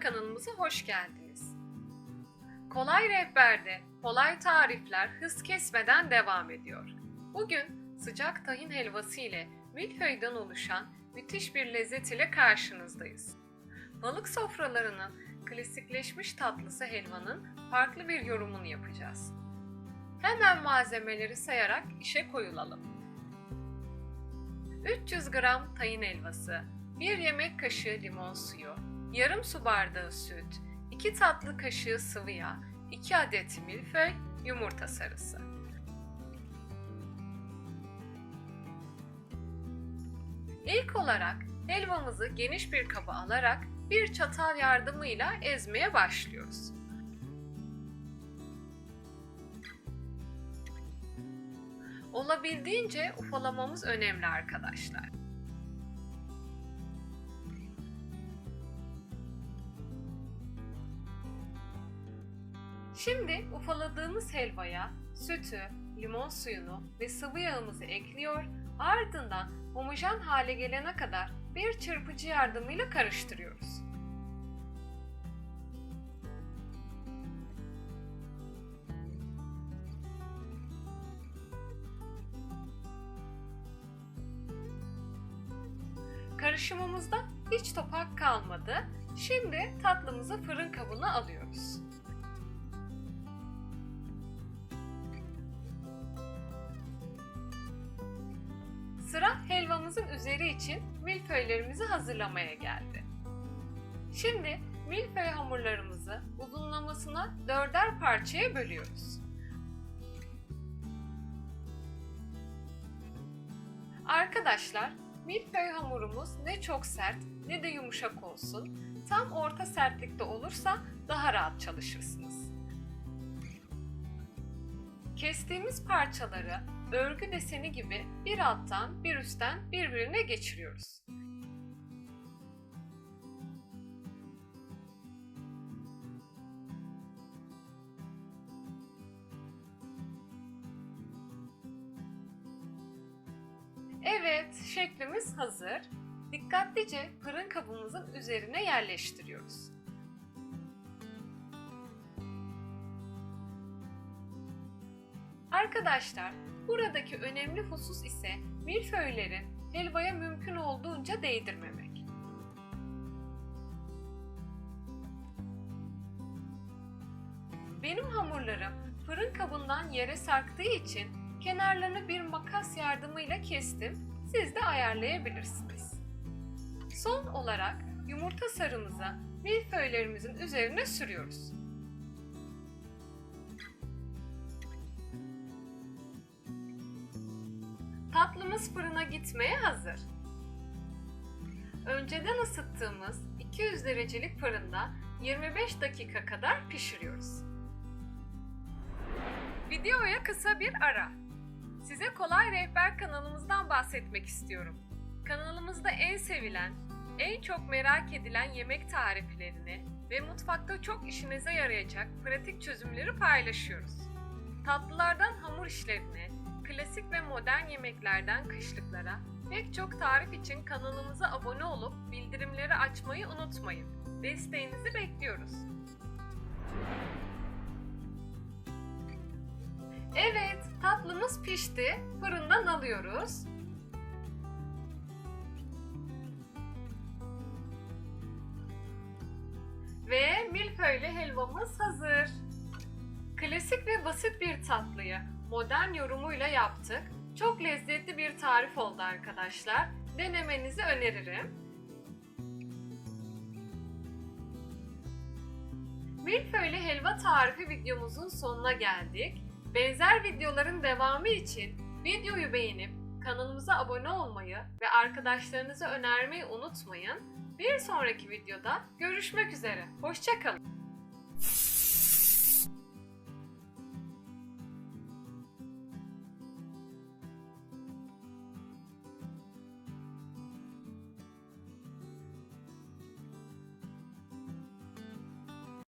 kanalımıza hoş geldiniz. Kolay Rehber'de kolay tarifler hız kesmeden devam ediyor. Bugün sıcak tahin helvası ile milföyden oluşan müthiş bir lezzet ile karşınızdayız. Balık sofralarının klasikleşmiş tatlısı helvanın farklı bir yorumunu yapacağız. Hemen malzemeleri sayarak işe koyulalım. 300 gram tahin helvası, 1 yemek kaşığı limon suyu, yarım su bardağı süt, 2 tatlı kaşığı sıvı yağ, 2 adet milföy, yumurta sarısı. İlk olarak helvamızı geniş bir kaba alarak bir çatal yardımıyla ezmeye başlıyoruz. Olabildiğince ufalamamız önemli arkadaşlar. Şimdi ufaladığımız helvaya sütü, limon suyunu ve sıvı yağımızı ekliyor, ardından homojen hale gelene kadar bir çırpıcı yardımıyla karıştırıyoruz. Karışımımızda hiç topak kalmadı. Şimdi tatlımızı fırın kabına alıyoruz. Sıra helvamızın üzeri için milföylerimizi hazırlamaya geldi. Şimdi milföy hamurlarımızı uzunlamasına dörder parçaya bölüyoruz. Arkadaşlar, milföy hamurumuz ne çok sert ne de yumuşak olsun. Tam orta sertlikte olursa daha rahat çalışırsınız. Kestiğimiz parçaları örgü deseni gibi bir alttan bir üstten birbirine geçiriyoruz. Evet, şeklimiz hazır. Dikkatlice fırın kabımızın üzerine yerleştiriyoruz. Arkadaşlar, buradaki önemli husus ise milföylerin helvaya mümkün olduğunca değdirmemek. Benim hamurlarım fırın kabından yere sarktığı için kenarlarını bir makas yardımıyla kestim. Siz de ayarlayabilirsiniz. Son olarak yumurta sarımızı milföylerimizin üzerine sürüyoruz. Tatlımız fırına gitmeye hazır. Önceden ısıttığımız 200 derecelik fırında 25 dakika kadar pişiriyoruz. Videoya kısa bir ara. Size Kolay Rehber kanalımızdan bahsetmek istiyorum. Kanalımızda en sevilen, en çok merak edilen yemek tariflerini ve mutfakta çok işinize yarayacak pratik çözümleri paylaşıyoruz. Tatlılardan hamur işlerine, klasik ve modern yemeklerden kışlıklara pek çok tarif için kanalımıza abone olup bildirimleri açmayı unutmayın. Desteğinizi bekliyoruz. Evet, tatlımız pişti. Fırından alıyoruz. Ve milföylü helvamız hazır. Klasik ve basit bir tatlıyı modern yorumuyla yaptık. Çok lezzetli bir tarif oldu arkadaşlar. Denemenizi öneririm. Milföylü helva tarifi videomuzun sonuna geldik. Benzer videoların devamı için videoyu beğenip kanalımıza abone olmayı ve arkadaşlarınıza önermeyi unutmayın. Bir sonraki videoda görüşmek üzere. Hoşçakalın.